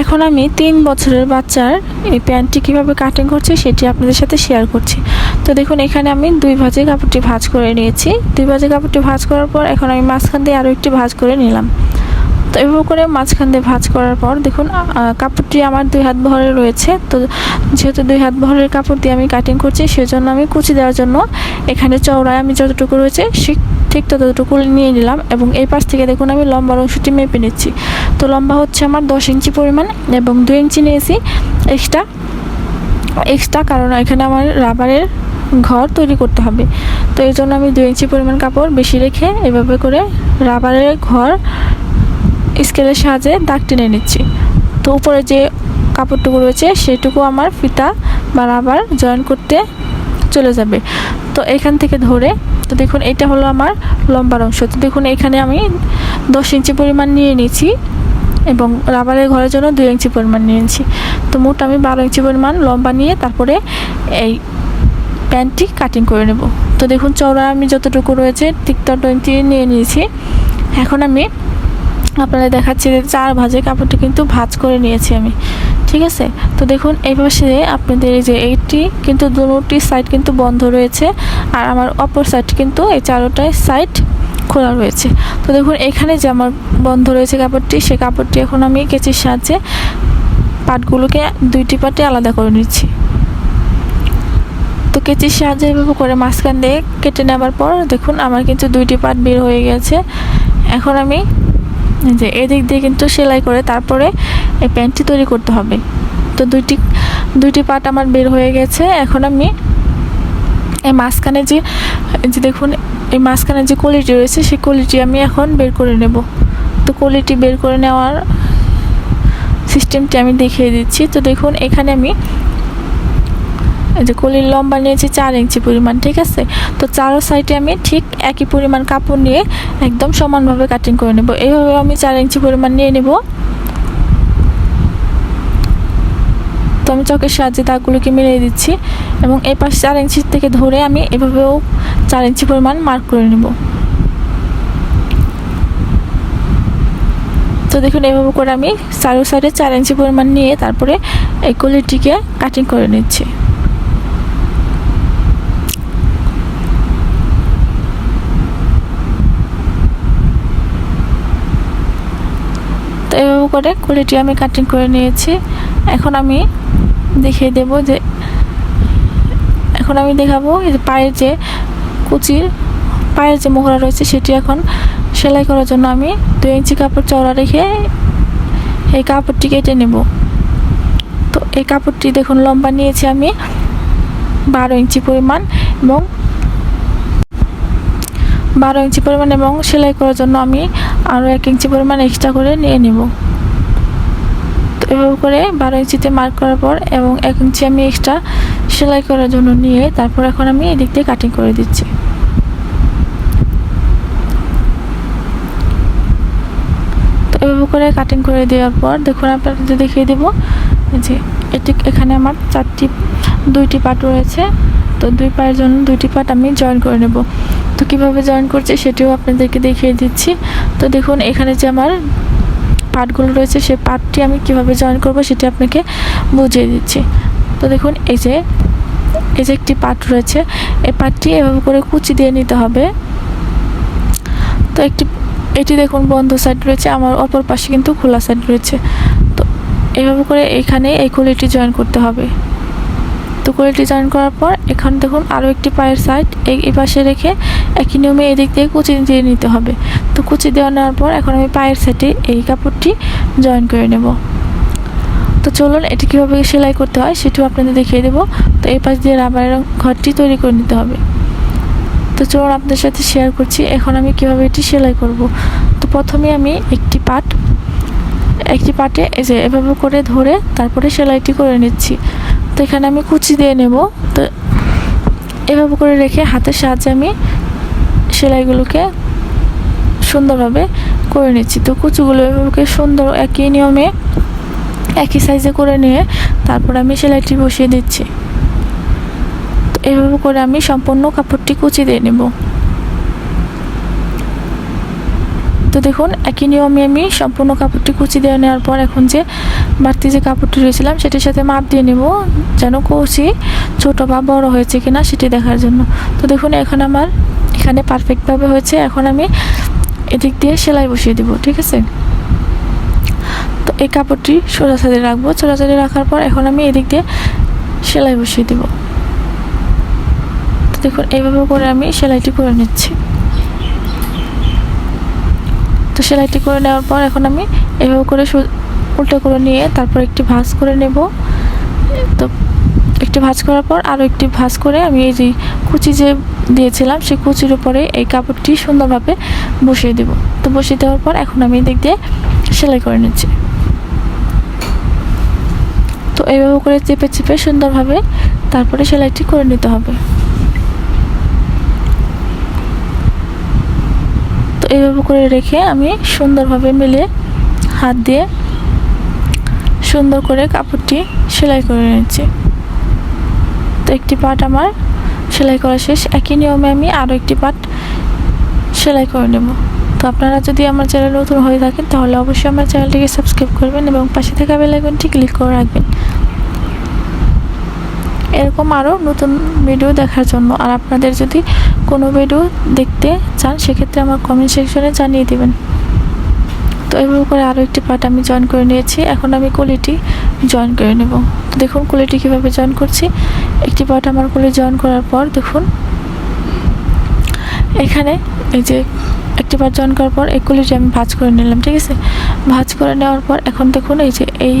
এখন আমি তিন বছরের বাচ্চার এই প্যান্টটি কীভাবে কাটিং করছি সেটি আপনাদের সাথে শেয়ার করছি। তো দেখুন, এখানে আমি দুই ভাজে কাপড়টি ভাজ করে নিয়েছি। দুই ভাজে কাপড়টি ভাজ করার পর এখন আমি মাঝখান দিয়ে আরও একটি ভাজ করে নিলাম। তো এভাবে করে মাঝখান দিয়ে ভাঁজ করার পর দেখুন কাপড়টি আমার দুই হাত ভরে রয়েছে। তো যেহেতু দুই হাত ভরের কাপড় দিয়ে আমি কাটিং করছি, সেজন্য আমি কুচি দেওয়ার জন্য এখানে চওড়ায় আমি যতটুকু রয়েছে সে ঠিক ততটুকু নিয়ে নিলাম এবং এই পাশ থেকে দেখুন আমি লম্বার অংশটি মেপে নিচ্ছি। তো লম্বা হচ্ছে আমার দশ ইঞ্চি পরিমাণ এবং দুই ইঞ্চি নিয়েছি এক্সট্রা এক্সট্রা কারণ এখানে আমার রাবারের ঘর তৈরি করতে হবে। তো এই জন্য আমি দুই ইঞ্চি পরিমাণ কাপড় বেশি রেখে এভাবে করে রাবারের ঘর স্কেলের সাহায্যে দাগ টেনে নিচ্ছি। তো উপরে যে কাপড়টুকু রয়েছে, সেটুকু আমার ফিতা বা রাবার জয়েন করতে চলে যাবে। তো এখান থেকে ধরে, তো দেখুন, এটা হলো আমার লম্বার অংশ। তো দেখুন, এখানে আমি দশ ইঞ্চি পরিমাণ নিয়ে নিয়েছি এবং রাবারের ঘরের জন্য দুই ইঞ্চি পরিমাণ নিয়েছি। তো মোট আমি বারো ইঞ্চি পরিমাণ লম্বা নিয়ে তারপরে এই প্যান্টটি কাটিং করে নেব। তো দেখুন চওড়া আমি যতটুকু রয়েছে, ঠিক তত ইঞ্চি নিয়ে নিয়েছি। এখন আমি আপনারা দেখাচ্ছি যে চার ভাজে কাপড়টি কিন্তু ভাজ করে নিয়েছি আমি। ঠিক আছে? তো দেখুন এই পাশে আপনাদের এই যে এইটি কিন্তু দুটি সাইড কিন্তু বন্ধ রয়েছে আর আমার অপর সাইড কিন্তু এই চারোটায় সাইড খোলা রয়েছে। তো দেখুন, এখানে যে আমার বন্ধ রয়েছে কাপড়টি, সে কাপড়টি এখন আমি কেচির সাহায্যে পাটগুলোকে দুইটি পাটে আলাদা করে নিচ্ছি। তো কেচির সাহায্যে এভাবে করে মাঝখান দিয়ে কেটে নেওয়ার পর দেখুন, আমার কিন্তু দুইটি পাট বের হয়ে গেছে। এখন আমি যে এদিক দিয়ে কিন্তু সেলাই করে তারপরে এই প্যান্টটি তৈরি করতে হবে। তো দুইটি দুইটি পাট আমার বের হয়ে গেছে। এখন আমি এই মাঝখানে যে যে দেখুন, এই মাঝখানে যে কোয়ালিটি রয়েছে, সেই কোয়ালিটি আমি এখন বের করে নেব। তো কোয়ালিটি বের করে নেওয়ার সিস্টেমটি আমি দেখিয়ে দিচ্ছি। তো দেখুন, এখানে আমি এই যে কলির লম্বা নিয়েছি চার ইঞ্চি পরিমাণ, ঠিক আছে? তো চারো সাইডে আমি ঠিক একই পরিমাণ কাপড় নিয়ে একদম সমানভাবে কাটিং করে নেব। এইভাবে আমি চার ইঞ্চি পরিমাণ নিয়ে নেব। তো আমি চকের সাহায্যে দাগগুলোকে মিলিয়ে দিচ্ছি এবং এই পাশে চার ইঞ্চি থেকে ধরে আমি এভাবেও চার ইঞ্চি পরিমাণ মার্ক করে নেব। তো দেখুন এভাবে করে আমি চারো সাইডে চার ইঞ্চি পরিমাণ নিয়ে তারপরে এই কলিটিকে কাটিং করে নিচ্ছি তো এভাবে করে কুলিটি আমি কাটিং করে নিয়েছি। এখন আমি দেখিয়ে দেব যে, এখন আমি দেখাবো পায়ের যে কুচির, পায়ের যে মোহরা রয়েছে সেটি এখন সেলাই করার জন্য আমি দুই ইঞ্চি কাপড় চওড়া রেখে এই কাপড়টি কেটে নেব। তো এই কাপড়টি দেখুন, লম্বা নিয়েছি আমি বারো ইঞ্চি পরিমাণ এবং বারো ইঞ্চি পরিমাণ এবং সেলাই করার জন্য আমি আরও এক ইঞ্চি পরিমাণ এক্সট্রা করে নিয়ে নেব। এভাবে করে বারো ইঞ্চিতে মার্ক করার পর এবং এক ইঞ্চি আমি এক্সট্রা সেলাই করার জন্য নিয়ে তারপর এখন আমি এদিক দিয়ে কাটিং করে দিচ্ছি। তো এভাবে করে কাটিং করে দেওয়ার পর দেখুন আপনাদের দেখিয়ে দেবো যে এটি এখানে আমার চারটি, দুইটি পার্ট রয়েছে, তো দুই পায়ের জন্য দুইটি পার্ট আমি জয়েন করে নেব। তো কীভাবে জয়েন করছি সেটিও আপনাদেরকে দেখিয়ে দিচ্ছি। তো দেখুন এখানে যে আমার পার্টগুলো রয়েছে সেই পার্টটি আমি কীভাবে জয়েন করব সেটি আপনাকে বুঝিয়ে দিচ্ছি। তো দেখুন, এই যে এই যে একটি পার্ট রয়েছে, এই পার্টটি এভাবে করে কুচি দিয়ে নিতে হবে। তো একটি, এটি দেখুন, বন্ধ সাইড রয়েছে, আমার অপর পাশে কিন্তু খোলা সাইড রয়েছে। তো এভাবে করে এখানে এই কোয়ালিটি জয়েন করতে হবে। তো কোয়ালিটি জয়েন করার পর এখানে দেখুন, আরও একটি পায়ের সাইড এই পাশে রেখে একই নিয়মে এদিক দিয়ে কুচি দিয়ে নিতে হবে। তো কুচি দেওয়া নেওয়ার পর এখন আমি পায়ের সাইডে এই কাপড়টি জয়েন করে নেব। তো চলুন, এটি কীভাবে সেলাই করতে হয় সেটিও আপনাদের দেখিয়ে দেবো। তো এই পাশ দিয়ে রাবারের ঘরটি তৈরি করে নিতে হবে। তো চলুন, আপনাদের সাথে শেয়ার করছি এখন আমি কীভাবে এটি সেলাই করব। তো প্রথমে আমি একটি পাট, একটি পাটে এই যে এভাবে করে ধরে তারপরে সেলাইটি করে নিচ্ছি। তো এখানে আমি কুচি দিয়ে নেব। তো এভাবে করে রেখে হাতের সাহায্যে আমি সেলাইগুলোকে সুন্দরভাবে করে নিচ্ছি। তো কুচিগুলো এভাবে সুন্দর একই নিয়মে, একই সাইজে করে নিয়ে তারপর আমি সেলাইটি বসিয়ে দিচ্ছি। তো এভাবে করে আমি সম্পূর্ণ কাপড়টি কুচি দিয়ে নেব। তো দেখুন, একই নিয়মে আমি সম্পূর্ণ কাপড়টি কুচি দিয়ে নেওয়ার পর এখন যে বাড়তি যে কাপড়টি রয়েছিলাম, সেটির সাথে মাপ দিয়ে নেব যেন কৌচি ছোটো বা বড় হয়েছে কিনা সেটি দেখার জন্য। তো দেখুন, এখন আমার এখানে পারফেক্টভাবে হয়েছে। এখন আমি এদিক দিয়ে সেলাই বসিয়ে দিব, ঠিক আছে? তো এই কাপড়টি সোজা সাইডে রাখব, সোজা সাইডে রাখার পর এখন আমি এদিক দিয়ে সেলাই বসিয়ে দিব। তো দেখুন, এইভাবে করে আমি সেলাইটি করে নিচ্ছি। তো সেলাইটি করে নেওয়ার পর এখন আমি এভাবে করে উল্টো করে নিয়ে তারপর একটি ভাঁজ করে নেব। তো একটি ভাঁজ করার পর আরও একটি ভাঁজ করে আমি এই যে কুচি যে দিয়েছিলাম, সেই কুচির উপরে এই কাপড়টি সুন্দরভাবে বসিয়ে দেব। তো বসিয়ে দেওয়ার পর এখন আমি এদিক দিয়ে সেলাই করে নিচ্ছি। তো এইভাবে করে চেপে চেপে সুন্দরভাবে তারপরে সেলাইটি করে নিতে হবে। তো এইভাবে করে রেখে আমি সুন্দরভাবে মিলে হাত দিয়ে সুন্দর করে কাপড়টি সেলাই করে নিচ্ছি। তো একটি পার্ট আমার, সেলাই করা শেষ। একই নিয়মে আমি আরও একটি পার্ট সেলাই করে নেব। তো আপনারা যদি আমার চ্যানেল নতুন হয়ে থাকেন, তাহলে অবশ্যই আমার চ্যানেলটিকে সাবস্ক্রাইব করবেন এবং পাশে থাকা বেল আইকনটি ক্লিক করে রাখবেন। এরকম আরও নতুন ভিডিও দেখার জন্য। আর আপনাদের যদি কোনো ভিডিও দেখতে চান, সেক্ষেত্রে আমার কমেন্ট সেকশনে জানিয়ে দেবেন। তো এভাবে করে আরও একটি পার্ট আমি জয়েন করে নিয়েছি। এখন আমি কলিটি জয়েন করে নেব। দেখুন কলিটি কীভাবে জয়েন করছি। একটি পার্ট আমার কলি জয়েন করার পর দেখুন, এখানে এই যে একটি পার্ট জয়েন করার পর এই কলিটি আমি ভাঁজ করে নিলাম, ঠিক আছে? ভাঁজ করে নেওয়ার পর এখন দেখুন এই যে এই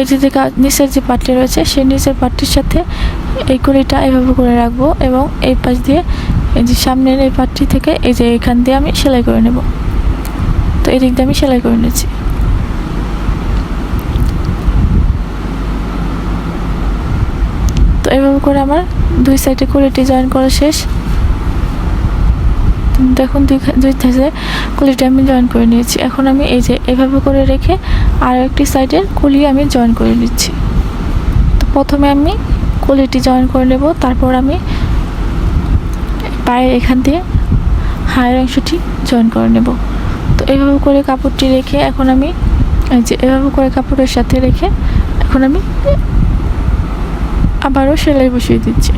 এই যে নিচের যে পাটটি রয়েছে, সেই নিচের পাটটির সাথে এই কলিটা এভাবে করে রাখব এবং এই পাশ দিয়ে এই যে সামনের এই পাটটি থেকে এই যে এখান দিয়ে আমি সেলাই করে নেব। তো এই দিক দিয়ে আমি সেলাই করে নিচ্ছি তো এভাবে করে আমার দুই সাইডে কুলিটি জয়েন করা শেষ। দেখুন দুই দুই সাইডে কুলিটি আমি জয়েন করে নিয়েছি। এখন আমি এই যে এভাবে করে রেখে আর একটি সাইডের কুলি আমি জয়েন করে নিচ্ছি। তো প্রথমে আমি কুলিটি জয়েন করে নেব, তারপর আমি পায়ের এখান দিয়ে হায়ের অংশটি জয়েন করে নেব। তো এভাবে করে কাপড়টি রেখে এখন আমি যে এভাবে করে কাপড়ের সাথে রেখে এখন আমি আবারও সেলাই বসিয়ে দিচ্ছি।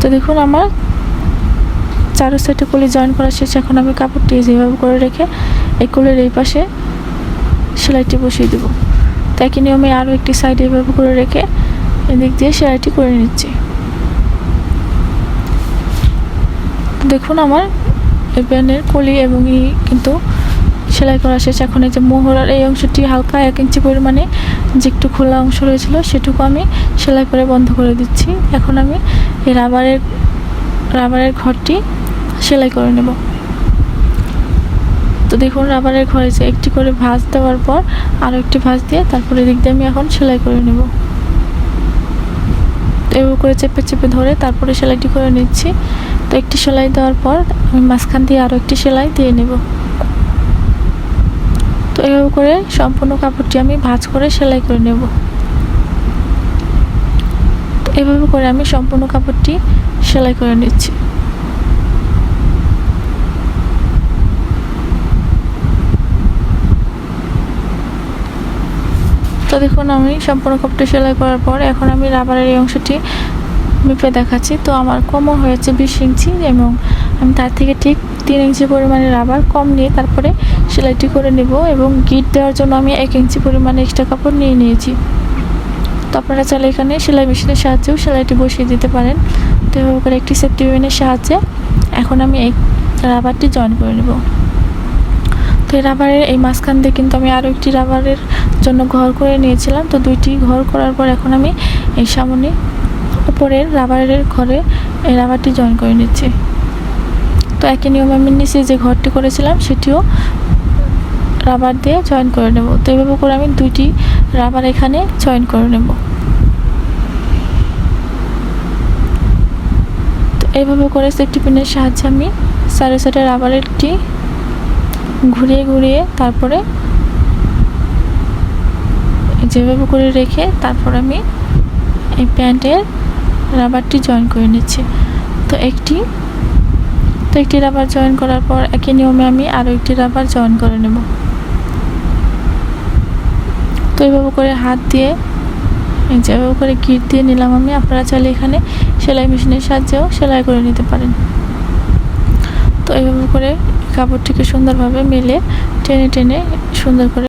তো দেখুন আমার চারো সাইডে কলি জয়েন করা শেষ, এখন আমি কাপড়টি যেভাবে করে রেখে এই কলির এই পাশে সেলাইটি বসিয়ে দেবো। তো একই নিয়মে আরও একটি সাইড এভাবে করে রেখে এদিক দিয়ে সেলাইটি করে নিচ্ছি। দেখুন আমার এই প্যানের কলি এবং ই কিন্তু সেলাই করা শেষ। এখন এই যে মোহরার এই অংশটি হালকা এক ইঞ্চি পরিমাণে যে একটু খোলা অংশ রয়েছিল, সেটুকু আমি সেলাই করে বন্ধ করে দিচ্ছি। এখন আমি এই রাবারের রাবারের ঘরটি সেলাই করে নেব। তো দেখুন, রাবারের ঘরে যে একটি করে ভাঁজ দেওয়ার পর আরও একটি ভাঁজ দিয়ে তারপরে দিক দিয়ে আমি এখন সেলাই করে নেব। এভাবে করে চেপে চেপে ধরে তারপরে সেলাইটি করে নিচ্ছি। তো একটি সেলাই দেওয়ার পর আমি মাঝখান দিয়ে আরও একটি সেলাই দিয়ে নেব। তো এভাবে করে সম্পূর্ণ কাপড়টি আমি ভাঁজ করে সেলাই করে নেব। এভাবে করে আমি সম্পূর্ণ কাপড়টি সেলাই করে নিচ্ছি। তো দেখুন আমি সম্পূর্ণ কাপড়টি সেলাই করার পর এখন আমি রাবারের এই অংশটি মেপে দেখাচ্ছি। তো আমার কমও হয়েছে বিশ ইঞ্চি এবং আমি তার থেকে ঠিক তিন ইঞ্চি পরিমাণে রাবার কম নিয়ে তারপরে সেলাইটি করে নেব এবং গিট দেওয়ার জন্য আমি এক ইঞ্চি পরিমাণে এক্সট্রা কাপড় নিয়ে নিয়েছি। তো আপনারা চাইলে এখানে সেলাই মেশিনের সাহায্যেও সেলাইটি বসিয়ে দিতে পারেন। তো এভাবে করে একটি সেফটি পিনের সাহায্যে এখন আমি এই রাবারটি জয়েন করে নেব। তো এই রাবারের, এই মাঝখান দিয়ে কিন্তু আমি আরও একটি রাবারের জন্য ঘর করে নিয়েছিলাম। তো দুইটি ঘর করার পর এখন আমি এই সামনে উপরের রাবারের ঘরে এই রাবারটি জয়েন করে নিচ্ছি। তো একই নিয়মে আমি নিচে যে ঘরটি করেছিলাম, সেটিও রাবার দিয়ে জয়েন করে নেব। তো এইভাবে করে আমি দুইটি রাবার এখানে জয়েন করে নেব। তো এইভাবে করে সেফটি পিনের সাহায্যে আমি সাইডে সাইডে রাবারেরটি ঘুরিয়ে ঘুরিয়ে তারপরে যেভাবে করে রেখে তারপর আমি এই প্যান্টের রাবারটি জয়েন করে নিচ্ছি। তো একটি তো একটি রাবার জয়েন করার পর একই নিয়মে আমি আরও একটি রাবার জয়েন করে নেব। করে হাত দিয়ে, এই যে এভাবে করে গিট দিয়ে নিলাম আমি, আপনারা চাইলে এখানে সেলাই মেশিনের সাহায্যেও সেলাই করে নিতে পারেন। তো এইভাবে করে কাপড়টিকে সুন্দরভাবে মেলে টেনে টেনে সুন্দর করে